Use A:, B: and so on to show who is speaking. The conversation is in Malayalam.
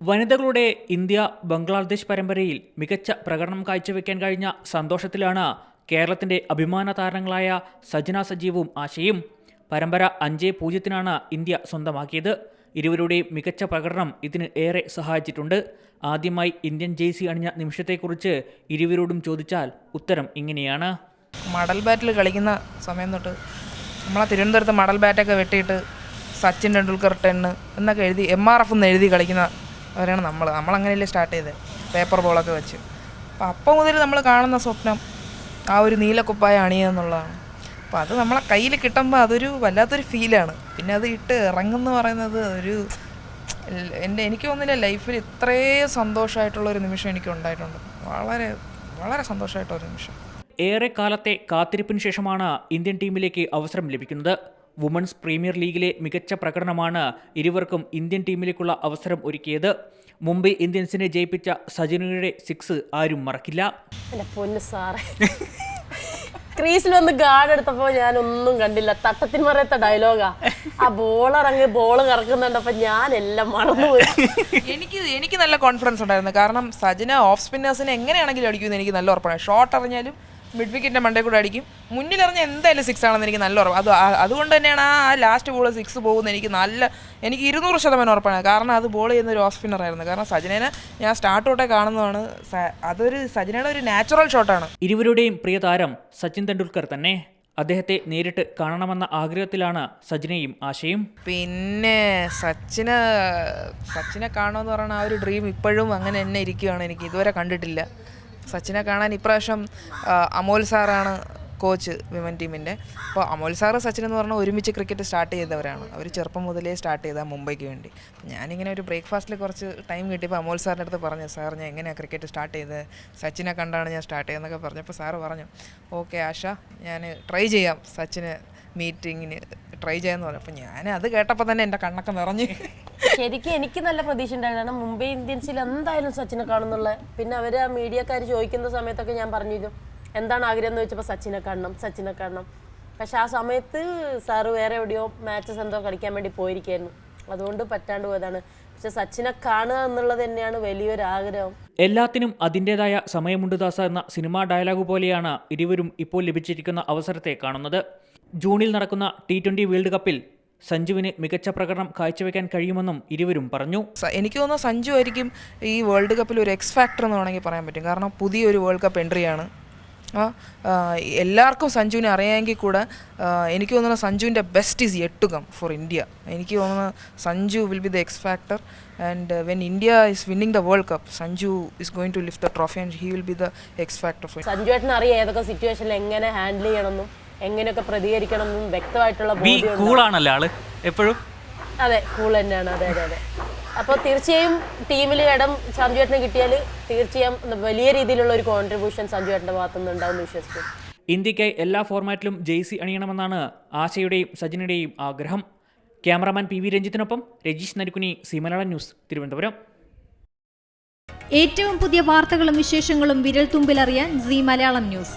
A: വനിതകളുടെ ഇന്ത്യ ബംഗ്ലാദേശ് പരമ്പരയിൽ മികച്ച പ്രകടനം കാഴ്ചവെക്കാൻ കഴിഞ്ഞ സന്തോഷത്തിലാണ് കേരളത്തിന്റെ അഭിമാന താരങ്ങളായ സജന സജീവും ആശയും. പരമ്പര അഞ്ചേ പൂജ്യത്തിനാണ് ഇന്ത്യ സ്വന്തമാക്കിയത്. ഇരുവരുടെയും മികച്ച പ്രകടനം ഇതിന് ഏറെ സഹായിച്ചിട്ടുണ്ട്. ആദ്യമായി ഇന്ത്യൻ ജേഴ്സി അണിഞ്ഞ നിമിഷത്തെക്കുറിച്ച് ഇരുവരോടും ചോദിച്ചാൽ ഉത്തരം ഇങ്ങനെയാണ്.
B: മടൽ ബാറ്റിൽ കളിക്കുന്ന സമയം തൊട്ട് നമ്മളെ തിരുവനന്തപുരത്ത് മടൽ ബാറ്റൊക്കെ വെട്ടിയിട്ട് സച്ചിൻ ടെണ്ടുൽക്കർ ടെന്ന് എന്നൊക്കെ എഴുതി എം ആർ എഫ് എന്ന് എഴുതി കളിക്കുന്നവരാണ് നമ്മൾ. നമ്മളങ്ങനെയല്ലേ സ്റ്റാർട്ട് ചെയ്തത് പേപ്പർ ബോളൊക്കെ വെച്ച്. അപ്പം അപ്പം മുതൽ നമ്മൾ കാണുന്ന സ്വപ്നം ആ ഒരു നീലക്കുപ്പായ അണിയുക എന്നുള്ളതാണ്. അപ്പോൾ അത് നമ്മളെ കയ്യിൽ കിട്ടുമ്പോൾ അതൊരു വല്ലാത്തൊരു ഫീലാണ് പിന്നെ അത് ഇട്ട് ഇറങ്ങുമെന്ന് പറയുന്നത് ഒരു എന്റെ എനിക്ക് തോന്നുന്നില്ല ലൈഫിൽ ഇത്രയും സന്തോഷമായിട്ടുള്ള ഒരു നിമിഷം എനിക്ക് ഉണ്ടായിട്ടുണ്ട്. വളരെ വളരെ സന്തോഷമായിട്ടുള്ള ഒരു നിമിഷം.
A: ഏറെ കാലത്തെ കാത്തിരിപ്പിന് ശേഷമാണ് ഇന്ത്യൻ ടീമിലേക്ക് അവസരം ലഭിക്കുന്നത്. വുമൺസ് പ്രീമിയർ ലീഗിലെ മികച്ച പ്രകടനമാണ് ഇരുവർക്കും ഇന്ത്യൻ ടീമിലേക്കുള്ള അവസരം ഒരുക്കിയത്. മുംബൈ ഇന്ത്യൻസിനെ ജയിപ്പിച്ച സജിനയുടെ സിക്സ് ആരും മറക്കില്ല.
C: പൊന്ന് സാറേ. ക്രീസിൽ വന്ന് ഗാർഡ് എടുത്തപ്പോ ഞാൻ ഒന്നും കണ്ടില്ല. തട്ടത്തിൽ മറയത്തെ ഡയലോഗാ ആ. ബോളർ അങ്ങ് ബോൾ കറക്കുന്നുണ്ടപ്പോ ഞാൻ എല്ലാം മറന്നുപോയി.
B: എനിക്ക് എനിക്ക് നല്ല കോൺഫിഡൻസ് ഉണ്ടായിരുന്നു. കാരണം സജിന ഓഫ് സ്പിന്നേഴ്സിനെ എങ്ങനെയാണെങ്കിലും അടിക്കുമെന്ന് എനിക്ക് നല്ല ഉറപ്പാണ്. ഷോട്ട് അറിഞ്ഞാലും മിഡ് വിക്കറ്റിന്റെ മണ്ടേ കൂടെ അടിക്കും. മുന്നിലെറിഞ്ഞ എന്തായാലും സിക്സ് ആണെന്ന് എനിക്ക് നല്ല ഉറപ്പ്. അത് അതുകൊണ്ട് തന്നെയാണ് ആ ലാസ്റ്റ് ബോൾ സിക്സ് പോകുന്നത് എനിക്ക് നല്ല എനിക്ക് ഇരുന്നൂറ് ശതമാനം ഉറപ്പാണ്. കാരണം അത് ബോൾ ചെയ്യുന്ന ഒരു ഓഫ് സ്പിന്നർ ആയിരുന്നു. കാരണം സജനേനെ ഞാൻ സ്റ്റാർട്ട് തൊട്ടേ കാണുന്നതാണ്. അതൊരു സജനയുടെ ഒരു നാച്ചുറൽ ഷോട്ടാണ്
A: ഇരുവരുടെയും പ്രിയ താരം സച്ചിൻ തെണ്ടുൽക്കർ തന്നെ അദ്ദേഹത്തെ നേരിട്ട് കാണണമെന്ന ആഗ്രഹത്തിലാണ് സജിനയും ആശയും.
B: പിന്നെ സച്ചിന് സച്ചിനെ കാണുമെന്ന് പറയുന്ന ആ ഒരു ഡ്രീം ഇപ്പോഴും അങ്ങനെ തന്നെ ഇരിക്കുകയാണ് എനിക്ക്. ഇതുവരെ കണ്ടിട്ടില്ല. സച്ചിനെ കാണാൻ ഇപ്രാവശ്യം അമോൽ സാറാണ് കോച്ച് വിമൻ ടീമിന്റെ അപ്പോൾ അമോൽ സാറ് സച്ചിൻ എന്ന് പറഞ്ഞാൽ ഒരുമിച്ച് ക്രിക്കറ്റ് സ്റ്റാർട്ട് ചെയ്തവരാണ്. അവർ ചെറുപ്പം മുതലേ സ്റ്റാർട്ട് ചെയ്ത മുംബൈക്ക് വേണ്ടി. ഞാനിങ്ങനെ ഒരു ബ്രേക്ക്ഫാസ്റ്റിൽ കുറച്ച് ടൈം കിട്ടിയപ്പോൾ അമോൽ സാറിന്റെ അടുത്ത് പറഞ്ഞു സാർ ഞാൻ എങ്ങനെയാണ് ക്രിക്കറ്റ് സ്റ്റാർട്ട് ചെയ്തത് സച്ചിനെ കണ്ടാണ് ഞാൻ സ്റ്റാർട്ട് ചെയ്തതെന്നൊക്കെ പറഞ്ഞപ്പോൾ സാറ് പറഞ്ഞു ഓക്കെ ആശ ഞാൻ ട്രൈ ചെയ്യാം സച്ചിന് മീറ്റിങ്ങിന് ട്രൈ ചെയ്യാമെന്ന് പറഞ്ഞു. അപ്പോൾ ഞാൻ അത് കേട്ടപ്പോൾ തന്നെ എന്റെ കണ്ണൊക്കെ നിറഞ്ഞ്.
C: ശരിക്കും എനിക്ക് നല്ല പ്രതീക്ഷ ഉണ്ടായിരുന്നു. മുംബൈ ഇന്ത്യൻസിൽ എന്തായാലും സച്ചിനെ കാണുന്നുള്ള പിന്നെ അവർ ആ മീഡിയക്കാർ ചോദിക്കുന്ന സമയത്തൊക്കെ ഞാൻ പറഞ്ഞിരുന്നു എന്താണ് ആഗ്രഹം എന്ന് ചോദിച്ചപ്പോൾ സച്ചിനെ കാണണം സച്ചിനെ കാണണം. പക്ഷെ ആ സമയത്ത് സാറ് വേറെ എവിടെയോ മാച്ചസ് എന്തോ കളിക്കാൻ വേണ്ടി പോയിരിക്കായിരുന്നു. അതുകൊണ്ട് പറ്റാണ്ട് പോയതാണ്. പക്ഷെ സച്ചിനെ കാണുക എന്നുള്ളത് തന്നെയാണ് വലിയൊരു ആഗ്രഹം.
A: എല്ലാത്തിനും അതിന്റെതായ സമയമുണ്ട് ദാസ എന്ന സിനിമാ ഡയലോഗ് പോലെയാണ് ഇരുവരും ഇപ്പോൾ ലഭിച്ചിരിക്കുന്ന അവസരത്തെ കാണുന്നത്. ജൂണിൽ നടക്കുന്ന ടി ട്വന്റി വേൾഡ് കപ്പിൽ സഞ്ജുവിന് മികച്ച പ്രകടനം കാഴ്ചവെക്കാൻ കഴിയുമെന്നും ഇരുവരും പറഞ്ഞു.
B: എനിക്ക് തോന്നുന്നു സഞ്ജു ആയിരിക്കും ഈ വേൾഡ് കപ്പിൽ ഒരു എക്സ് ഫാക്ടർ എന്ന് വേണമെങ്കിൽ പറയാൻ പറ്റും. കാരണം പുതിയൊരു വേൾഡ് കപ്പ് എൻട്രിയാണ് എല്ലാവർക്കും സഞ്ജുവിനെ അറിയാമെങ്കിൽ കൂടെ എനിക്ക് തോന്നുന്ന സഞ്ജുവിന്റെ ബെസ്റ്റ് ഈസ് എട്ടുകം കം ഫോർ ഇന്ത്യ എനിക്ക് തോന്നുന്ന Sanju will be the X factor and when India is winning the world cup Sanju is going to lift the trophy and he will be the X factor for
C: ഏട്ടൻ അറിയാം ഏതൊക്കെ സിറ്റുവേഷനിൽ എങ്ങനെ ഹാൻഡിൽ ചെയ്യണമെന്നും. എങ്ങനെയൊക്കെ പ്രതികരിക്കണം എന്നും വ്യക്തമായിട്ടുള്ള ബോധ്യം
A: കൂളാണല്ലേ ആൾ? എപ്പോഴും?
C: അതെ കൂൾ തന്നെയാണ്. അതെ അതെ അതെ. അപ്പോൾ തീർച്ചയായും ടീമിൽ ഇടം സഞ്ജു ഏട്ടന് കിട്ടിയാൽ തീർച്ചയായും വലിയ രീതിയിലുള്ള ഒരു കോൺട്രിബ്യൂഷൻ സഞ്ജു ഏട്ടന്റെ ഭാഗത്തുനിന്ന് ഉണ്ടാവുമെന്ന് വിശ്വസിക്കും
A: ഇന്ത്യക്കായി എല്ലാ ഫോർമാറ്റിലും ജെയ്സി അണിയണമെന്നാണ് ആശയുടെയും സജിനുടെയും ആഗ്രഹം. ക്യാമറാമാൻ പി വി രഞ്ജിത്തിനൊപ്പം രജീഷ് നരിക്കുനി സീമലാള ന്യൂസ് തിരുവനന്തപുരം.
D: ഏറ്റവും പുതിയ വാർത്തകളും വിശേഷങ്ങളും വിരൽ തുമ്പിലറിയാൻ സി മലയാളം ന്യൂസ്.